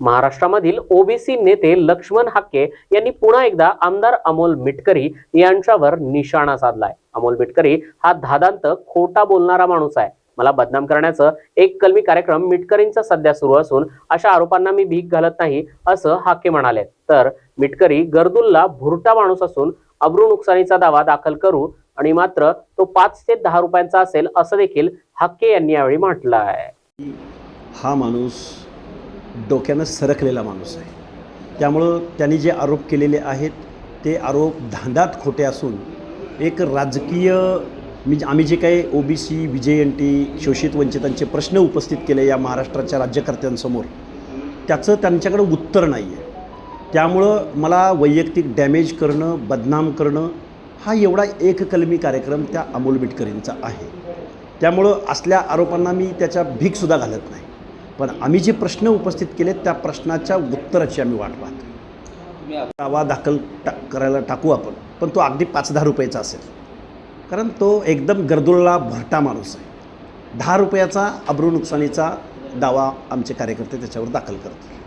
महाराष्ट्रामधील ओबीसी नेते लक्ष्मण हाके यांनी पुन्हा एकदा आमदार अमोल मिटकरी यांच्यावर निशाणा साधलाय. अमोल मिटकरी हा धादांत खोटा बोलणारा माणूस आहे. मला बदनाम करण्याचं एक कलमी कार्यक्रम मिटकरींचा सध्या सुरू असून अशा आरोपांना मी भीक घालत नाही असं हाके म्हणाले तर मिटकरी गर्दुल्ला भुरटा माणूस असून अब्रू नुकसानीचा दावा दाखल करू आणि मात्र तो पाच ते दहा रुपयांचा असेल असं देखील हाके यांनी यावेळी म्हटलं आहे हा माणूस डोक्यानं सरकलेला माणूस आहे. त्यामुळं त्यांनी जे आरोप केलेले आहेत ते आरोप धांदात खोटे असून एक राजकीय मी आम्ही जे काही ओ बी सी विजयंटी एन टी शोषित वंचितांचे प्रश्न उपस्थित केले या महाराष्ट्राच्या राज्यकर्त्यांसमोर त्याचं त्यांच्याकडं उत्तर नाही आहे. त्यामुळं मला वैयक्तिक डॅमेज करणं बदनाम करणं हा एवढा एककलमी कार्यक्रम त्या अमोल बिटकरींचा आहे. त्यामुळं असल्या आरोपांना मी त्याच्या भीकसुद्धा घालत नाही. पण आम्ही जे प्रश्न उपस्थित केले त्या प्रश्नाच्या उत्तराची आम्ही वाट पाहतो. दावा दाखल टा करायला टाकू आपण पण तो अगदी पाच दहा रुपयाचा असेल. कारण तो एकदम गर्दुळला भरटा माणूस आहे. दहा रुपयाचा अब्रू नुकसानीचा दावा आमचे कार्यकर्ते त्याच्यावर दाखल करतील